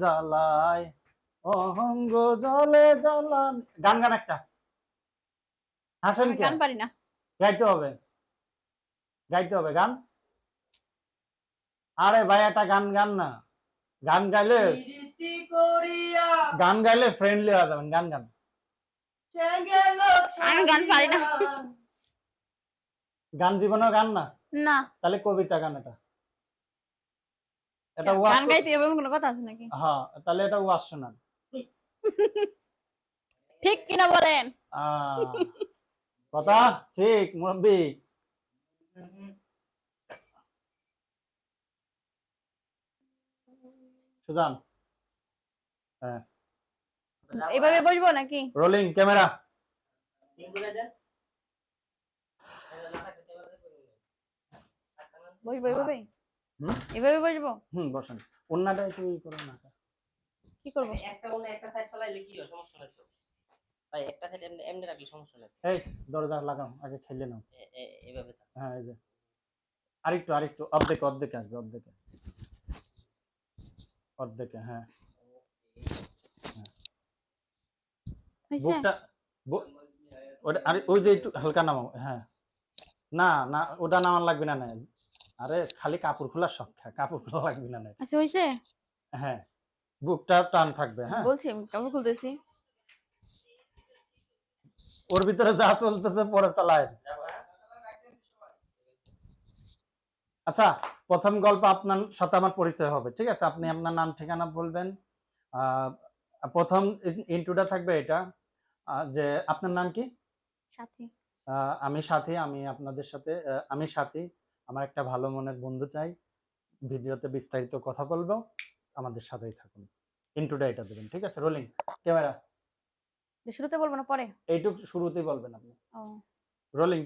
জ্বালায় অহঙ্গ জলে জ্বালান। গান গান একটা। হাসেন গান পারি না। গাইতে হবে। গাইতে হবে গান। আরে ভাই একটা গান গান না। গান গাইলে গান গাইলে ফ্রেন্ডলি হয়ে যাবেন। গান গান। আমি গান পারি না। গান জীবনেও গান না? না। তাহলে কবিতা গান এটা। এটা গান গাইতে এমন কোনো কথা আছে নাকি? হ্যাঁ তাহলে এটা ওয়াজ শোনান। ঠিক কিনা বলেন? কথা ঠিক মুরব্বী। সুজান। এইভাবে বসবো নাকি? Rolling camera. বসবো এইভাবে হুম? এইভাবে বসবো? হুম বসেন। অন্যটা একটু ই করো না। কি করব? একটা মনে একটা সাইড ফেলাইলে কি হয়? সমস্যা নাই তো ভাই একটা সাইড এমনি এমনি রাখলে সমস্যা নাই এই দরজা লাগাও আগে খেলে নাও। এ- এ- এভাবে থাক। হ্যাঁ এই যে। আরেকটু আরেকটু অর্ধেক অর্ধেকে আসবে অর্ধেকে। অর্ধেক হ্যাঁ। বুকটা ওটা আরে ওই যে একটু হালকা নামাও হ্যাঁ। না না ওটা নামান লাগবে না না। আরে খালি কাপড় খোলার শখ কাপড় খোলা লাগবে না আচ্ছা হয়েছে হ্যাঁ বুকটা টান থাকবে হ্যাঁ। বলছি আমি কাপড় খুলতেছি। ওর ভিতরে যা চলতেছে পরে চালায় আচ্ছা প্রথম গল্প আপনার সাথে আমার পরিচয় হবে ঠিক আছে? আপনি আপনার নাম ঠিকানা বলবেন। প্রথম ইন্টুটা থাকবে এটা যে আপনার নাম কি? সাথী। আমি সাথী আমি আপনাদের সাথে আমি সাথী। আমার একটা ভালো মনের বন্ধু চাই। ভিডিওতে বিস্তারিত কথা বলব। আমাদের সাথেই থাকুন। ইনটুডে এটা দেবেন ঠিক আছে? রোলিং ক্যামেরা শুরুতে বলব না পরে? এইটুক শুরুতেই বলবেন আপনি। রোলিং